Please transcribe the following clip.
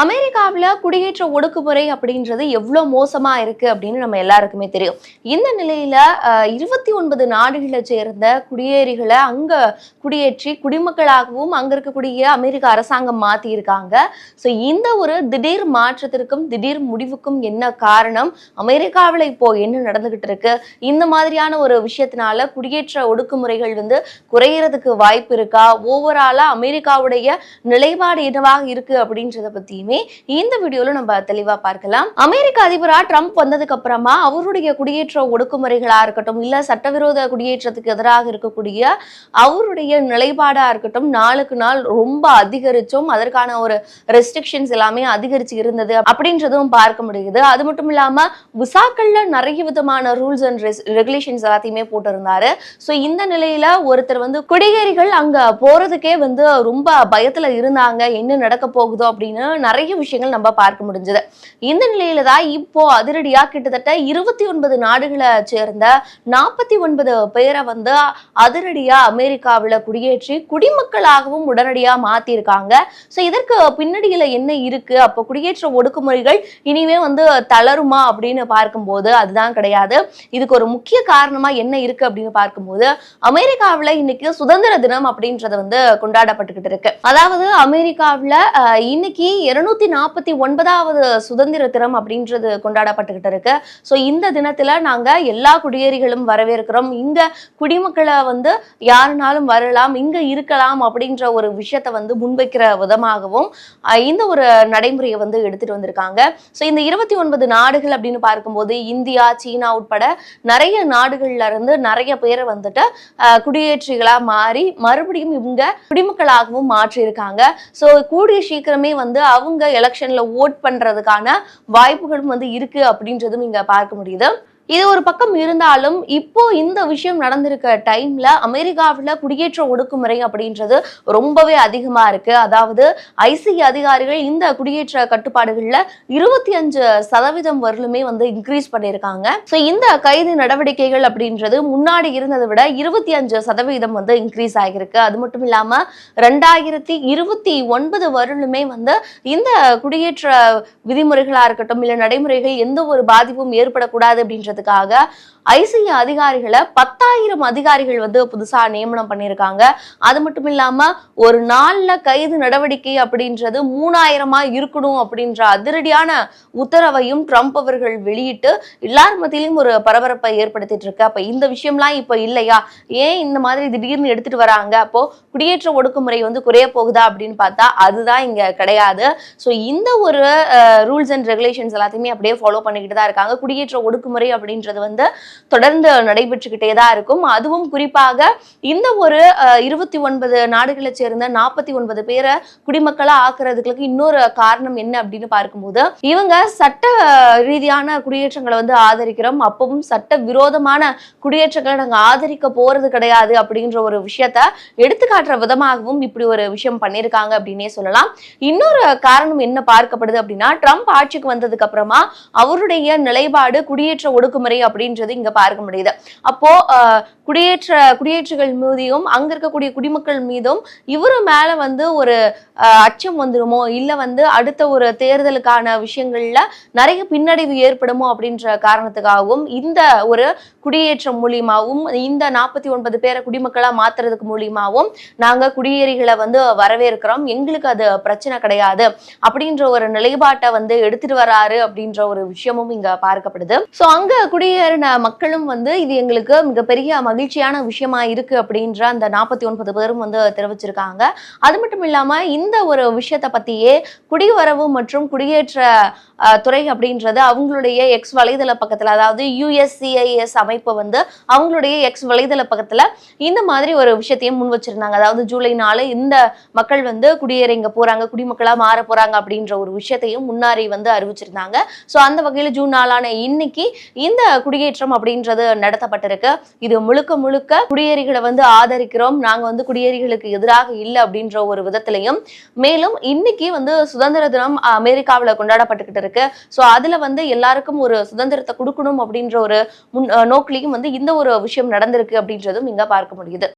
அமெரிக்காவில் குடியேற்ற ஒடுக்குமுறை அப்படின்றது எவ்வளோ மோசமா இருக்கு அப்படின்னு நம்ம எல்லாருக்குமே தெரியும். இந்த நிலையில இருபத்தி ஒன்பது நாடுகளை சேர்ந்த குடியேறிகளை அங்க குடியேற்றி குடிமக்களாகவும் அங்க இருக்கக்கூடிய அமெரிக்க அரசாங்கம் மாத்தி இருக்காங்க ஸோ இந்த ஒரு திடீர் மாற்றத்திற்கும் திடீர் முடிவுக்கும் என்ன காரணம்? அமெரிக்காவில் இப்போ என்ன நடந்துகிட்டு இருக்கு? இந்த மாதிரியான ஒரு விஷயத்தினால குடியேற்ற ஒடுக்குமுறைகள் வந்து குறையிறதுக்கு வாய்ப்பு இருக்கா? ஓவராலா அமெரிக்காவுடைய நிலைப்பாடு என்னவாக இருக்கு அப்படின்றத எல்லாத்தையுமே இந்த வீடியோவில் நம்ம தெளிவா பார்க்கலாம். அமெரிக்க அதிபரா ட்ரம்ப் வந்ததுக்கு அப்புறமா அவருடைய குடியேற்ற ஒடுக்குமுறைகளா இருக்கட்டும் இல்ல சட்டவிரோத குடியேற்றத்துக்கு எதிராக இருக்கக்கூடிய அவருடைய நிலைப்பாடா இருக்கட்டும் நாளுக்கு நாள் ரொம்ப அதிகரிச்சும் அதற்கான ஒரு ரெஸ்ட்ரிக்ஷன்ஸ் எல்லாமே அதிகரிச்சு இருந்தது அப்படின்றதும் பார்க்க முடியுது. அது மட்டும் இல்லாம விசாக்கள்ல நிறைய விதமான ரூல்ஸ் அண்ட் ரெகுலேஷன்ஸ் எல்லாத்தையுமே போட்டிருந்தாரு. ஸோ இந்த நிலையில ஒருத்தர் வந்து குடியேறிகள் அங்க போறதுக்கே வந்து ரொம்ப பயத்துல இருந்தாங்க. என்ன நடக்க போகுதோ அப்படின்னு நிறைய விஷயங்கள் நம்ம பார்க்க முடிஞ்சது. இந்த நிலையில தான் இப்போ அதிரடியா கிட்டத்தட்ட இருபத்தி ஒன்பது நாடுகளை சேர்ந்த நாற்பத்தி ஒன்பது பேரை வந்து அதிரடியா அமெரிக்காவில் குடியேற்றி குடிமக்களாகவும் உடனடியா மாத்திருக்காங்க. ஸோ இதற்கு பின்னணியில என்ன இருக்கு? அப்போ குடியேற்ற ஒடுக்குமுறைகள் இனிமே வந்து தளருமா அப்படின்னு பார்க்கும்போது அதுதான் கிடையாது. இதுக்கு ஒரு முக்கிய காரணமா என்ன இருக்கு அப்படின்னு பார்க்கும்போது அமெரிக்காவில் இன்னைக்கு சுதந்திர தினம் அப்படின்றது வந்து கொண்டாடப்பட்டுக்கிட்டு இருக்கு. அதாவது அமெரிக்காவில் இன்னைக்கு இருநூத்தி நாற்பத்தி ஒன்பதாவது சுதந்திர தினம் அப்படின்றது கொண்டாடப்பட்டுக்கிட்டு இருக்கு. ஸோ இந்த தினத்துல நாங்க எல்லா குடியேறிகளும் வரவேற்கிறோம். இங்க குடிமக்களை வந்து யாருனாலும் வரலாம் இங்க இருக்கலாம் அப்படின்ற ஒரு விஷயத்த வந்து முன்வைக்கிற விதமாகவும் இந்த ஒரு நடைமுறையை வந்து எடுத்துட்டு வந்திருக்காங்க. ஸோ இந்த இருபத்தி ஒன்பது நாடுகள் அப்படின்னு பார்க்கும்போது இந்தியா சீனா உட்பட நிறைய நாடுகள்ல இருந்து நிறைய பேரை வந்துட்டு குடியேற்றிகளா மாறி மறுபடியும் இவங்க குடிமக்களாகவும் மாற்றியிருக்காங்க. ஸோ கூடிய சீக்கிரமே வந்து அவங்க எலெக்ஷன்ல ஓட் பண்றதுக்கான வாய்ப்புகளும் வந்து இருக்கு அப்படின்றதும் இங்க பார்க்க முடியுது. இது ஒரு பக்கம் இருந்தாலும் இப்போ இந்த விஷயம் நடந்திருக்க டைம்ல அமெரிக்காவில் குடியேற்ற ஒடுக்குமுறை அப்படின்றது ரொம்பவே அதிகமா இருக்கு. அதாவது ஐசி அதிகாரிகள் இந்த குடியேற்ற கட்டுப்பாடுகள்ல இருபத்தி அஞ்சு சதவீதம் வரலுமே வந்து இன்க்ரீஸ் பண்ணியிருக்காங்க. ஸோ இந்த கைது நடவடிக்கைகள் அப்படின்றது முன்னாடி இருந்ததை விட இருபத்தி அஞ்சு சதவீதம் வந்து இன்க்ரீஸ் ஆகியிருக்கு. அது மட்டும் இல்லாம ரெண்டாயிரத்தி இருபத்தி ஒன்பது வருடமே வந்து இந்த குடியேற்ற விதிமுறைகளா இருக்கட்டும் இல்ல நடைமுறைகள் எந்த ஒரு பாதிப்பும் ஏற்படக்கூடாது அப்படின்றது பண்றதுக்காக ஐசிஏ அதிகாரிகளை பத்தாயிரம் அதிகாரிகள் வந்து புதுசா நியமனம் பண்ணியிருக்காங்க. அது மட்டும் இல்லாம ஒரு நாள்ல கைது நடவடிக்கை அப்படின்றது மூணாயிரமா இருக்கணும் அப்படின்ற அதிரடியான உத்தரவையும் ட்ரம்ப் அவர்கள் வெளியிட்டு எல்லார் மத்தியிலும் ஒரு பரபரப்பை ஏற்படுத்திட்டு இருக்கு. அப்ப இந்த விஷயம்லாம் இப்ப இல்லையா? ஏன் இந்த மாதிரி திடீர்னு எடுத்துட்டு வராங்க? அப்போ குடியேற்ற ஒடுக்குமுறை வந்து குறைய போகுதா அப்படின்னு பார்த்தா அதுதான் இங்க கிடையாது. ஸோ இந்த ஒரு ரூல்ஸ் அண்ட் ரெகுலேஷன்ஸ் எல்லாத்தையுமே அப்படியே ஃபாலோ பண்ணிக்கிட்டு தான் இருக்காங்க. குடியேற்ற ஒடுக்குமுறை அப்படி அப்படின்றது வந்து தொடர்ந்து நடைபெற்றுக்கிட்டே தான் இருக்கும். அதுவும் குறிப்பாக இந்த ஒரு இருபத்தி ஒன்பது நாடுகளை சேர்ந்த நாற்பத்தி ஒன்பது பேரை குடிமக்களா ஆக்குறதுக்கு இன்னொரு காரணம் என்ன அப்படின்னு பார்க்கும்போது இவங்க சட்ட ரீதியான குடியேற்றங்களை வந்து ஆதரிக்கிறோம். அப்பவும் சட்ட விரோதமான குடியேற்றங்களை நாங்கள் ஆதரிக்க போறது கிடையாது அப்படின்ற ஒரு விஷயத்த எடுத்துக்காட்டுற விதமாகவும் இப்படி ஒரு விஷயம் பண்ணியிருக்காங்க அப்படின்னே சொல்லலாம். இன்னொரு காரணம் என்ன பார்க்கப்படுது அப்படின்னா ட்ரம்ப் ஆட்சிக்கு வந்ததுக்கு அப்புறமா அவருடைய நிலைப்பாடு குடியேற்ற ஒடுக்குமுறை அப்படின்றது இங்க பார்க்க முடியுது. அப்போ குடியேற்ற குடியேற்றுகள் மீதியும் அங்க இருக்கக்கூடிய குடிமக்கள் மீதும் இவரு மேல வந்து ஒரு அச்சம் வந்துருமோ? இல்ல வந்து அடுத்த ஒரு தேர்தலுக்கான விஷயங்கள்ல நிறைய பின்னடைவு ஏற்படுமோ? அப்படின்ற காரணத்துக்காகவும் இந்த ஒரு குடியேற்றம் மூலியமாகவும் இந்த நாற்பத்தி ஒன்பது பேரை குடிமக்களா மாத்துறதுக்கு மூலியமாகவும் நாங்க குடியேறிகளை வந்து வரவேற்கிறோம். எங்களுக்கு அது பிரச்சனை கிடையாது. அப்படின்ற ஒரு நிலைப்பாட்டை வந்து எடுத்துட்டு வராரு அப்படின்ற ஒரு விஷயமும் இங்க பார்க்கப்படுது. சோ அங்க குடியேறின மக்களும் வந்து இது எங்களுக்கு மிகப்பெரிய மகிழ்ச்சியான விஷயமா இருக்கு அப்படின்ற அந்த நாற்பத்தி ஒன்பது பேரும் வந்து தெரிவிச்சிருக்காங்க. அது மட்டும் இல்லாம இந்த ஒரு விஷயத்த பத்தியே குடிவரவு மற்றும் குடியேற்ற துறை அப்படின்றது அவங்களுடைய எக்ஸ் வலைதள பக்கத்துல அதாவது யூஎஸ்சிஐஎஸ் அமைப்பு வந்து அவங்களுடைய எக்ஸ் வலைதள பக்கத்துல இந்த மாதிரி ஒரு விஷயத்தையும் முன் வச்சிருந்தாங்க. அதாவது ஜூலை நாலு இந்த மக்கள் வந்து குடியேற இங்க போறாங்க குடிமக்களா மாற போறாங்க அப்படின்ற ஒரு விஷயத்தையும் முன்னாடி வந்து அறிவிச்சிருந்தாங்க. ஸோ அந்த வகையில் ஜூன் நாளான இன்னைக்கு இந்த குடியேற்றம் அப்படின்றது நடத்தப்பட்டிருக்கு. இது முழுக்க முழுக்க குடியேறிகளை வந்து ஆதரிக்கிறோம். நாங்க வந்து குடியேறிகளுக்கு எதிராக இல்லை அப்படின்ற ஒரு விதத்திலையும். மேலும் இன்னைக்கு வந்து சுதந்திர தினம் அமெரிக்காவில் கொண்டாடப்பட்டுக்கிட்டு இருக்கு. ஸோ அதுல வந்து எல்லாருக்கும் ஒரு சுதந்திரத்தை கொடுக்கணும் அப்படின்ற ஒரு முன் நோக்கிலையும் வந்து இந்த ஒரு விஷயம் நடந்திருக்கு அப்படின்றதும் இங்க பார்க்க முடியுது.